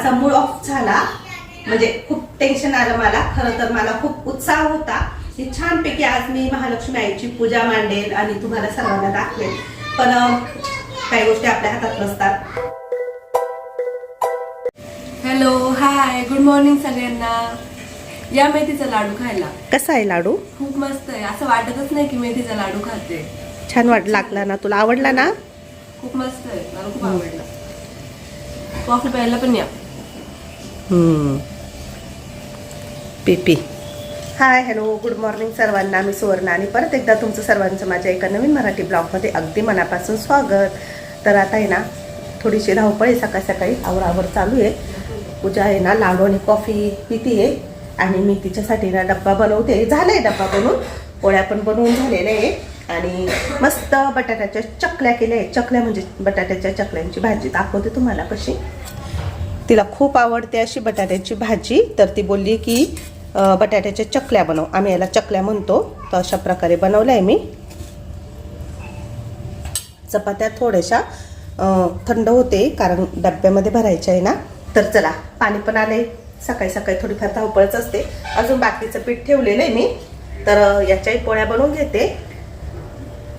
माझा mood off झाला. म्हणजे खूप टेन्शन आलं मला. खरं तर मला खूप उत्साह होता. की छानपैकी आज मी महालक्ष्मी आईची पूजा मांडेल आणि तुम्हाला सर्वांना दाखवेल. पण काही गोष्टी आपल्या हातात नसतात. हॅलो हाय गुड मॉर्निंग सगळ्यांना. या मेथीचा लाडू खायला. कसा आहे लाडू? खूप मस्त आहे. असं वाटतच नाही की मेथीचा लाडू खाते. छान वाट लागला ना तुला. आवडला ना? खूप मस्त आहे. मला खूप आवडला. कॉफी प्यायला पण या. पीपी हाय हॅलो गुड मॉर्निंग सर्वांना. मी सुवर्णा आणि परत एकदा तुमचं सर्वांचं माझ्या एका नवीन मराठी ब्लॉगमध्ये अगदी मनापासून स्वागत. तर आता आहे ना थोडीशी धावपळ सकाळ सकाळी आवरावर चालू आहे. पूजा आहे ना लाडू आणि कॉफी पिती आहे. आणि मी तिच्यासाठी ना डब्बा बनवते. झालं आहे डब्बा बनवून. पोळ्या पण बनवून झालेल्या आहे. आणि मस्त बटाट्याच्या चकल्या केल्या आहे चकल्या म्हणजे बटाट्याच्या चकल्यांची भाजी दाखवते तुम्हाला कशी. तिला खूप आवडते अशी बटाट्याची भाजी. तर ती बोलली की बटाट्याच्या चकल्या बनव. आम्ही याला चकल्या म्हणतो. तर अशा प्रकारे बनवल्या आहे मी. चपात्या थोड्याशा थंड होते कारण डब्यामध्ये भरायच्या आहे ना. तर चला पाणी पण आले सकाळी सकाळी थोडीफार धावपळच असते. अजून बाकीचं पीठ ठेवलेलं आहे मी. तर याच्याही पोळ्या बनवून घेते.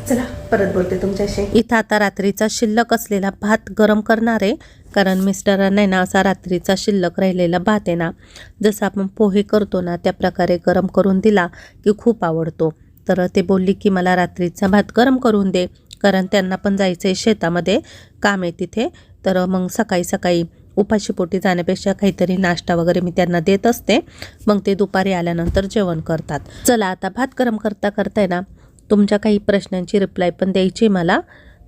चला परत बोलते तुमच्याशी. इथं आता रात्रीचा शिल्लक असलेला भात गरम करणार आहे कारण मिस्टरांना ना असा रात्रीचा शिल्लक राहिलेला भात आहे ना जसं आपण पोहे करतो ना त्या प्रकारे गरम करून दिला की खूप आवडतो. तर ते बोलली की मला रात्रीचा भात गरम करून दे कारण त्यांना पण जायचं आहे शेतामध्ये काम आहे तिथे. तर मग सकाळी सकाळी उपाशीपोटी जाण्यापेक्षा काहीतरी नाश्ता वगैरे मी त्यांना देत असते. मग ते दुपारी आल्यानंतर जेवण करतात. चला आता भात गरम करता करताय ना तुमच्या काही प्रश्नांची रिप्लाय पण द्यायची मला.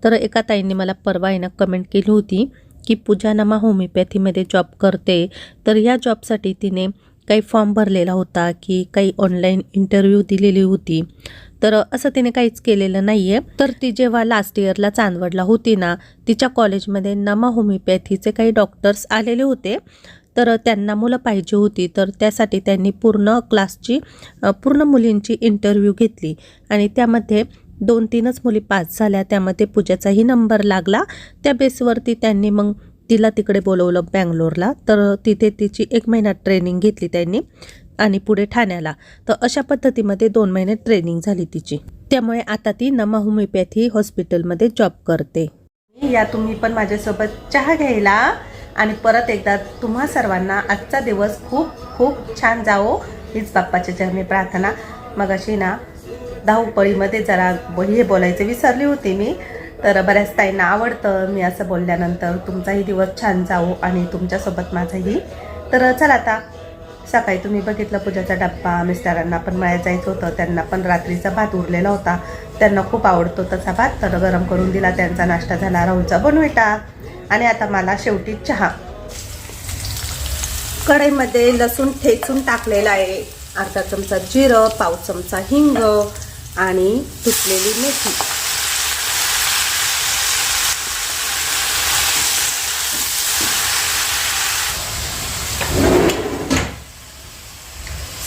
तर एका ताईंनी मला परवा आहे ना कमेंट केली होती की पूजा नमा होमिओपॅथीमध्ये जॉब करते. तर या जॉबसाठी तिने काही फॉर्म भरलेला होता की काही ऑनलाईन इंटरव्ह्यू दिलेली होती. तर असं तिने काहीच केलेलं नाही आहे तर ती जेव्हा लास्ट इयरला चांदवडला होती ना तिच्या कॉलेजमध्ये नमा होमिओपॅथीचे काही डॉक्टर्स आलेले होते. तर त्यांना मुलं पाहिजे होती. तर त्यासाठी त्यांनी पूर्ण क्लासची पूर्ण मुलींची इंटरव्ह्यू घेतली. आणि त्यामध्ये दोन तीनच मुली पास झाल्या. त्यामध्ये पूजाचाही नंबर लागला. त्या बेसवरती त्यांनी मग तिला तिकडे बोलवलं बँगलोरला. तर तिथे तिची एक महिना ट्रेनिंग घेतली त्यांनी आणि पुढे ठाण्याला. तर अशा पद्धतीमध्ये दोन महिने ट्रेनिंग झाली तिची. त्यामुळे आता ती नमा होमिओपॅथी हॉस्पिटलमध्ये जॉब करते. या तुम्ही पण माझ्यासोबत चहा घ्यायला. आणि परत एकदा तुम्हा सर्वांना आजचा दिवस खूप खूप छान जावो हीच बाप्पाच्या चरणी प्रार्थना. मग अशी ना धावपळीमध्ये जरा हे बोलायचं विसरली होती मी तर बऱ्याच ताईंना आवडतं मी असं बोलल्यानंतर तुमचाही दिवस छान जावो आणि तुमच्यासोबत माझाही. तर चला आता सकाळी तुम्ही बघितलं पूजाचा डब्बा मिस्टरांना पण मळ्यात जायचं होतं त्यांना पण रात्रीचा भात उरलेला होता. त्यांना खूप आवडतो तसा भात तर गरम करून दिला त्यांचा नाश्ता झाला राहुलचा बनविटा. आणि आता मला शेवटी चहा. कढईमध्ये लसूण ठेचून टाकलेला आहे. अर्धा चमचा जिरं पाव चमचा हिंग आणि धुतलेली मेथी.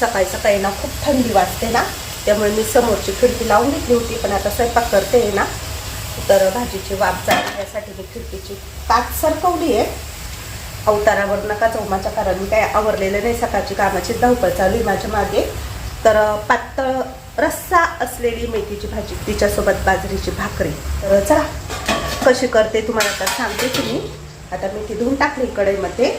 सकाळी सकाळी ना खूप थंडी वाजते ना त्यामुळे मी समोरची खिडकी लावून घेतली होती पण आता स्वयंपाक करते ना. तर भाजीची वाफ जावी यासाठी मी खिडकीची काच सरकवली आहे. अवतारावर नका जाऊ माझ्या कारण मी काय आवरलेलं नाही सकाळची कामाची धावपळ चालू आहे माझ्या मागे. तर पातळ रस्सा असलेली मेथीची भाजी तिच्यासोबत बाजरीची भाकरी. तर चला कशी करते तुम्हाला आता सांगते तुम्ही. आता मेथी धुवून टाकली कढईमध्ये.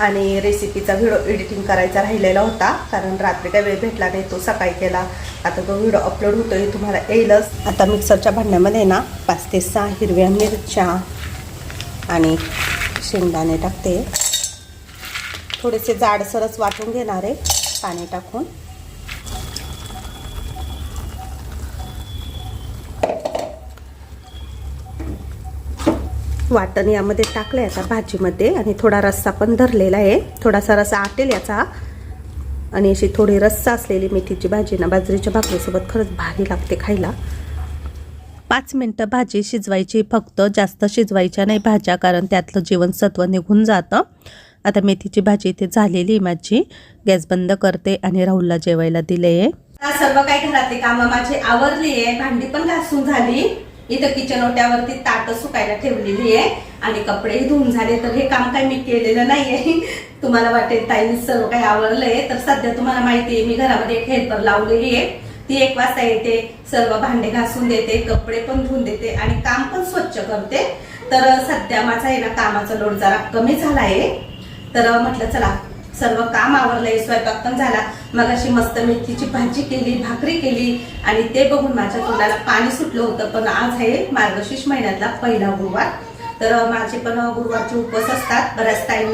आणि रेसिपीचा व्हिडिओ एडिटिंग करायचा राहिलेला होता कारण रात्री काय वेळ भेटला नाही तो सकाळी केला. आता तो व्हिडिओ अपलोड होतोय तुम्हाला येईलच. आता मिक्सरच्या भांड्यामध्ये ना पाच ते सहा हिरव्या मिरच्या आणि शेंगदाणे टाकते. थोडेसे जाडसरच वाटून घेणार आहे पाणी टाकून. वाटण यामध्ये टाकलं आहे याचा भाजीमध्ये आणि थोडा रस्सा पण धरलेला आहे. थोडासा रस्सा आटेल याचा. आणि अशी थोडी रस्सा असलेली मेथीची भाजी ना बाजरीच्या भाकरीसोबत खरंच भारी लागते खायला. पाच मिनटं भाजी शिजवायची फक्त जास्त शिजवायच्या नाही भाज्या कारण त्यातलं जीवनसत्व निघून जातं. आता मेथीची भाजी इथे झालेली आहे माझी. गॅस बंद करते आणि राहुलला जेवायला दिले आहे सर्व काही घरातली कामं माझी आवरली आहे. भांडी पण घासून झाली. इथं किचन ओट्यावरती ताट सुकायला ठेवलेली आहे. आणि कपडे धुवून झाले. तर हे काम काही मी केलेलं नाहीये. तुम्हाला वाटेल ताईने सर्व काही आवडलंय तर सध्या तुम्हाला माहिती आहे मी घरामध्ये एक हेल्पर लावलेली आहे. ती एक वाजता येते सर्व भांडे घासून देते कपडे पण धुवून देते आणि काम पण स्वच्छ करते. तर सध्या माझा आहे ना कामाचा लोड जरा कमी झाला आहे तर म्हटलं चला सर्व काम आवरलंय स्वयंपाक पण झाला. मग अशी मस्त मेथीची भाजी केली भाकरी केली आणि ते बघून माझ्या तोंडाला पाणी सुटलं होतं. पण आज आहे मार्गशीर्ष महिन्यातला पहिला गुरुवार. तर माझे पण गुरुवारचे उपवास असतात. बऱ्याच टाइम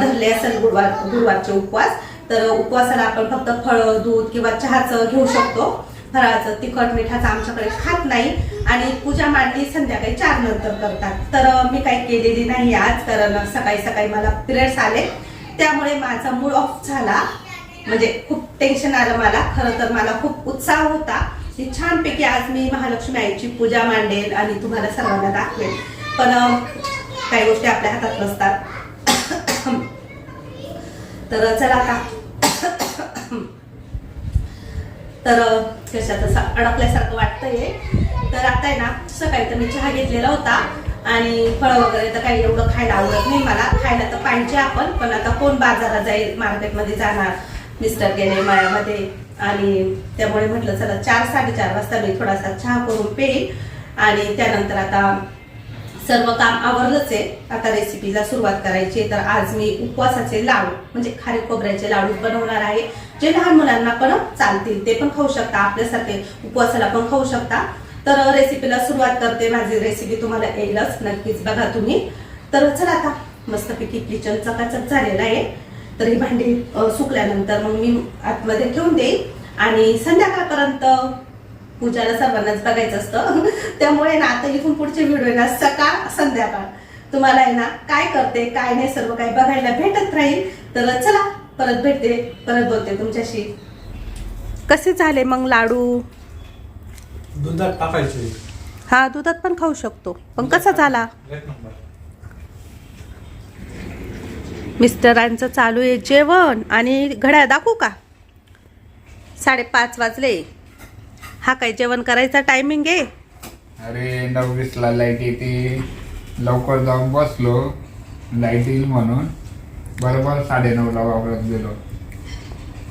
धरले असेल गुरुवार गुरुवारचे उपवास. तर उपवासाला आपण फक्त फळ दूध किंवा चहाचं घेऊ शकतो. फराळाचं तिखट मिठाचं आमच्याकडे खात नाही. आणि पूजा मांडली संध्याकाळी चार नंतर करतात. तर मी काही केलेली नाही आज. कारण सकाळी सकाळी मला पिरियड्स आले. त्यामुळे माझा मूड ऑफ झाला. म्हणजे खूप टेन्शन आलं मला. खरं तर मला खूप उत्साह होता. की छानपैकी आज मी महालक्ष्मी आईची पूजा मांडेल आणि तुम्हाला सर्वांना दाखवेल. पण काही गोष्टी आपल्या हातात नसतात. तर चला आता. तर कशा तसं अडकल्यासारखं वाटतंय. तर आता आहे ना सकाळी तर मी चहा घेतलेला होता. आणि फळं वगैरे तर काही एवढं खायला आवडत नाही मला. खायला तर पाहिजे आपण पण आता कोण बाजारात जाईल मार्केटमध्ये जाणार मिस्टर गेले मायामध्ये. आणि त्यामुळे म्हटलं चला चार साडेचार वाजता मी थोडासा चहा करून पेईल आणि त्यानंतर आता सर्व काम आवरलंच आहे. आता रेसिपीला सुरुवात करायची आहे. तर आज मी उपवासाचे लाडू म्हणजे खारी खोबऱ्याचे लाडू बनवणार आहे. जे लहान मुलांना पण चालतील ते पण खाऊ शकता. आपल्यासारखे उपवासाला पण खाऊ शकता. तर रेसिपीला सुरुवात करते. माझी रेसिपी तुम्हाला येईलच नक्कीच बघा तुम्ही. तर चला आता मस्तपैकी किचन चकाचक झालेला आहे. तर ही भांडी सुकल्यानंतर मग मी आतमध्ये ठेवून देईन आणि संध्याकाळपर्यंत पूजाला सर्वांनाच बघायचं असतं. त्यामुळे ना आता इथून पुढचे व्हिडिओ ना सकाळ संध्याकाळ. तुम्हाला आहे ना काय करते काय नाही सर्व काही बघायला भेटत राहील. तर चला परत भेटते परत बोलते तुमच्याशी. कसे झाले मग लाडू? दुधात टाकायचे हा दुधात पण खाऊ शकतो. पण कसा झाला? एक नंबर. मिस्टरांचं चालू आहे जेवण. आणि घड्याळ दाखवू का? साडेपाच वाजले. हा काय जेवण करायचा टायमिंग आहे? अरे नववीसला लाइट येते. लवकर जाऊन बसलो. लाइट येईल म्हणून. बरोबर साडेनऊला वावरत गेलो.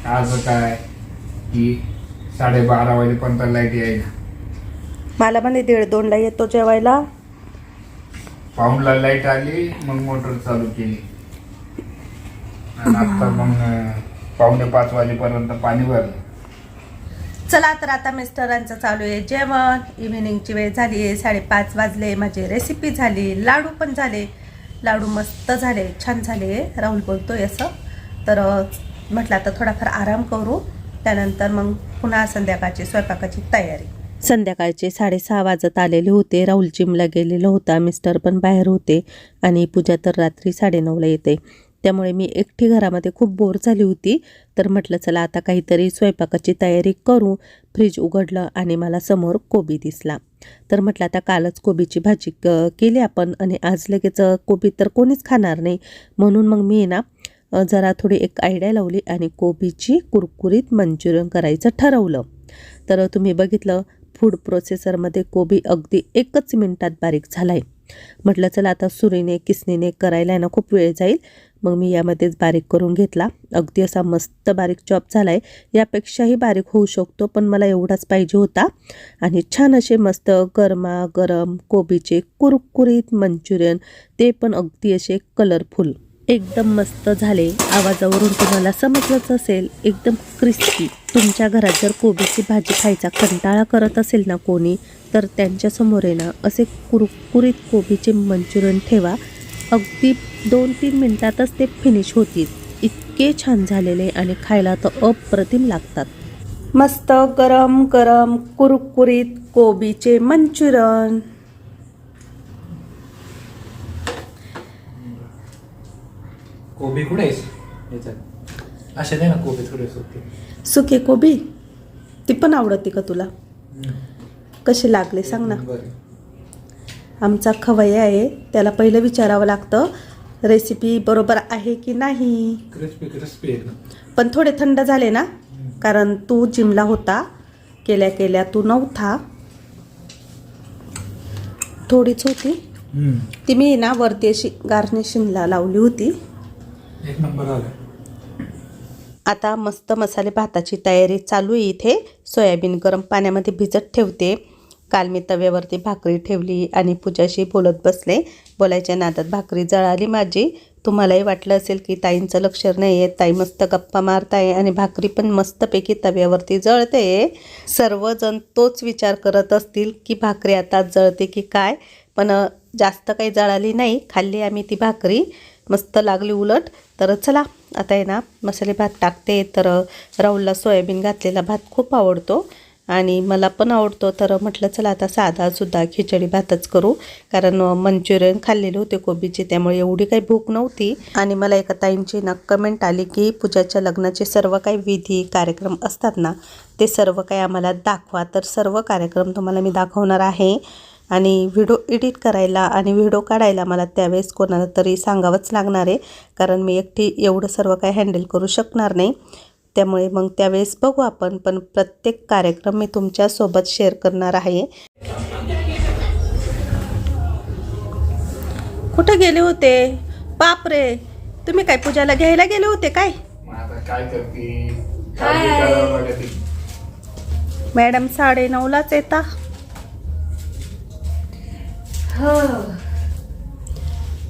आज काय? की साडेबारा वाजेपर्यंत लाइट यायला. मला म्हणे दीड दोनला येतो जेवायला. पाऊंडला लाइट आली मग मोटर चालू केली. आणि आता मग पावणे पाच वाजेपर्यंत पाणी भरलं. चला तर आता मिस्टरांचं चालू आहे जेवण. इव्हिनिंगची वेळ झाली आहे साडेपाच वाजले माझी रेसिपी झाली लाडू पण झाले. लाडू मस्त झाले छान झाले. राहुल बोलतोय असं. तर म्हटलं आता थोडाफार आराम करू. त्यानंतर मग पुन्हा संध्याकाळची स्वयंपाकाची तयारी. संध्याकाळचे साडेसहा वाजत आलेले होते. राहुल जिमला गेलेला होता. मिस्टर पण बाहेर होते आणि पूजा तर रात्री साडेनऊला येते. त्यामुळे मी एकटी घरामध्ये खूप बोर झाली होती. तर म्हटलं चला आता काहीतरी स्वयंपाकाची तयारी करू. फ्रीज उघडलं आणि मला समोर कोबी दिसला. तर म्हटलं आता कालच कोबीची भाजी क केली आपण आणि आज लगेच कोबी तर कोणीच खाणार नाही. म्हणून मग मी ना जरा थोडी एक आयडिया लावली आणि कोबीची कुरकुरीत मंचुरियन करायचं ठरवलं. तर तुम्ही बघितलं फूड प्रोसेसरमध्ये कोबी अगदी एकच मिनिटात बारीक झाला आहे म्हटलं चला आता सुरीने किसनीने करायला आहे ना खूप वेळ जाईल. मग मी यामध्येच बारीक करून घेतला. अगदी असा मस्त बारीक चॉप झाला आहे यापेक्षाही बारीक होऊ शकतो पण मला एवढाच पाहिजे होता. आणि छान असे मस्त गरमा गरम कोबीचे कुरकुरीत मंचुरियन ते पण अगदी असे कलरफुल एकदम मस्त झाले. आवाजावरून तुम्हाला समजलंच असेल एकदम क्रिस्पी तुमच्या घरात जर कोबीची भाजी खायचा कंटाळा करत असेल ना कोणी तर त्यांच्यासमोर आहे ना असे कुरकुरीत कोबीचे मंचुरियन ठेवा. अगदी दोन तीन मिनटातच ते फिनिश होतील. इतके छान झालेले आणि खायला तर अप्रतिम लागतात. मस्त गरम गरम कुरकुरीत कोबीचे मंचुरन कोबी कुठे याच्यात असे नाही ना कोबी थोडे सुके सुके कोबी? ती पण आवडते का तुला? कसे लागले सांग ना. आमचा खवय्या आहे त्याला पहिलं विचारावं लागतं रेसिपी बरोबर आहे की नाही? क्रिस्पी क्रिस्पी पण थोडे थंड झाले ना कारण तू जिमला होता केल्या केल्या तू नव्हता. थोडीच होती. ती मी ना वरती अशी गार्निशिंगला लावली होती. एक नंबर आला. आता मस्त मसाले भाताची तयारी चालू आहे इथे. सोयाबीन गरम पाण्यामध्ये भिजत ठेवते. काल मी तव्यावरती भाकरी ठेवली आणि पूजाशी बोलत बसले. बोलायच्या नादात भाकरी जळाली माझी. तुम्हालाही वाटलं असेल की ताईंचं लक्ष नाही आहे ताई मस्त गप्पा मारताय आणि भाकरी पण मस्तपैकी तव्यावरती जळते. सर्वजण तोच विचार करत असतील की भाकरी आता जळते की काय? पण जास्त काही जळाली नाही खाल्ली आम्ही ती भाकरी. मस्त लागली उलट. तर चला आता आहे ना मसाले भात टाकते. तर राहुलला सोयाबीन घातलेला भात खूप आवडतो. आणि मला पण आवडतो. तर म्हटलं चला आता साधासुद्धा खिचडी भातच करू. कारण मंचुरियन खाल्लेले होते कोबीचे त्यामुळे एवढी काही भूक नव्हती. आणि मला एका ताईंची ना कमेंट आली की पूजाच्या लग्नाचे सर्व काही विधी कार्यक्रम असतात ना ते सर्व काही आम्हाला दाखवा. तर सर्व कार्यक्रम तुम्हाला मी दाखवणार आहे. आणि व्हिडिओ एडिट करायला आणि व्हिडिओ काढायला मला त्यावेळेस कोणाला तरी सांगावंच लागणार आहे. कारण मी एकटी एवढं सर्व काही हँडल करू शकणार नाही. त्यामुळे मग त्यावेळेस बघू आपण पण प्रत्येक कार्यक्रम मी तुमच्यासोबत शेअर करणार आहे. कुठं गेले होते? बापरे तुम्ही काय पूजाला घ्यायला गेले होते काय? काय. मॅडम साडे नऊलाच येता.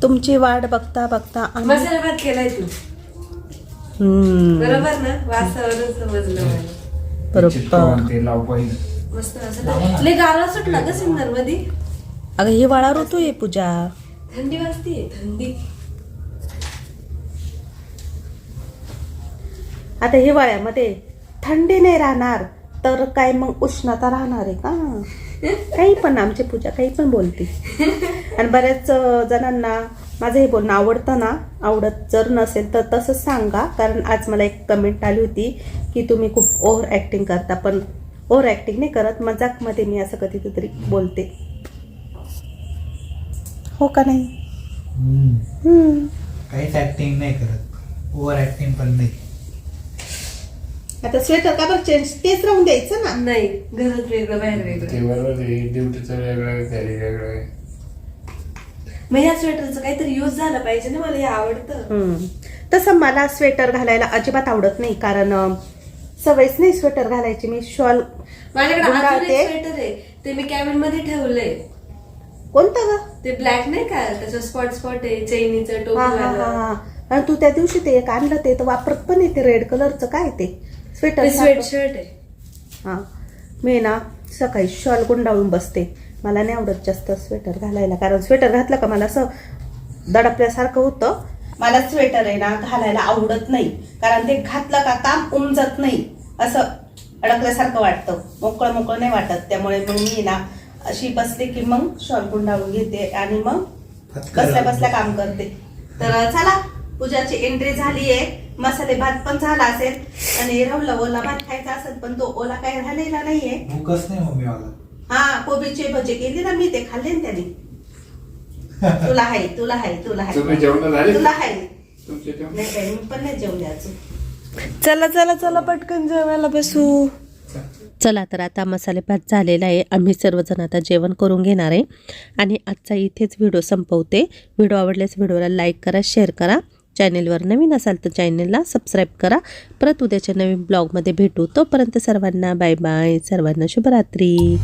तुमची वाट बघता बघता आम्ही- मसाला भात केलाय तू. हम्म, बरोबर ना? वासावरून समजलं मला. चित्त बरोबर. म्हणते लाव पहिलं. मस्त असं लय गारा सुटला का सिन्नरमध्ये अगं हिवाळा ऋतू आहे पूजा. थंडी वाजते थंडी. आता हिवाळ्यामध्ये थंडी नाही राहणार तर काय मग उष्णता राहणार आहे का? काही पण आमची पूजा काही पण बोलते. आणि बऱ्याच जणांना माझं हे बोलणं आवडतं ना आवडत जर नसेल तर तसंच सांगा. कारण आज मला एक कमेंट आली होती की तुम्ही खूप ओव्हर ॲक्टिंग करता. पण ओव्हर ॲक्टिंग नाही करत मजाकमध्ये मी असं कधीतरी बोलते. हो का नाही. काहीच ऍक्टिंग नाही करत. ओव्हर ऍक्टिंग पण नाही. आता स्वेटर का बरं चेंज तेच राहून द्यायचं ना. नाही घरात वेगळं बाहेर वेगळं. ते बरोबर आहे ड्युटीचं वेगळं आहे घरी वेगळं आहे. मग ह्या स्वेटरचा काहीतरी यूज झाला पाहिजे ना मला हे आवडतं. हम्म. तसं मला स्वेटर घालायला अजिबात आवडत नाही कारण अं, सवयच नाही स्वेटर घालायची. मी शॉल माझ्याकडे अजून गुंडाळते. एक स्वेटर आहे ते मी कॅबिनमध्ये ठेवलंय. कोणतं ग? ते ब्लॅक नाही का? त्याचं स्पॉट स्पॉट आहे चैनीचं हा हा टोपीवालं हा आणि तू त्या दिवशी ते एक आणलं ते तर वापरत पण आहे ते रेड कलरचं काय ते? स्वेटर स्वेटशर्ट आहे. हा. मी ना सकाळी शॉल गुंडाळून बसते. मला नाही आवडत जास्त स्वेटर घालायला. कारण स्वेटर घातलं का मला असं दडपल्यासारखं होतं. मला स्वेटर आहे ना घालायला आवडत नाही. कारण ते घातलं का काम उमजत नाही. असं अडकल्यासारखं वाटतं. मोकळं मोकळं नाही वाटत. त्यामुळे मग मी ना अशी बसले की मग शॉल गुंडाळून घेते आणि मग बसल्या बसल्या काम करते. तर चला पूजाची एंट्री झाली आहे मसाले भात पण झाला असेल आणि राहुलला ओला भात खायचा असेल पण तो ओला काही राहिलेला नाहीये. भूकच नाही मम्मी मला हा कोबीचे भजे केले ना मी ते खाल्ले ना त्याने. तुला हाय तुला हाय तुला हाय तुम्ही जेवण झाले? तुला हाय तुमचे जेवण? नाही काय मी पण नाही जेवले अजून. चला चला चला पटकन जेवायला बसू. चला तर आता मसाले भात झालेला आहे. आम्ही सर्वजण आता जेवण करून घेणार आहे. आणि आजचा इथेच व्हिडिओ संपवते. व्हिडिओ आवडल्यास व्हिडिओला लाईक करा शेअर करा. चॅनेलवर नवीन असाल तर चॅनेलला सबस्क्राईब करा. परत उद्याच्या नवीन ब्लॉगमध्ये भेटू. तोपर्यंत सर्वांना बाय बाय. सर्वांना शुभरात्री.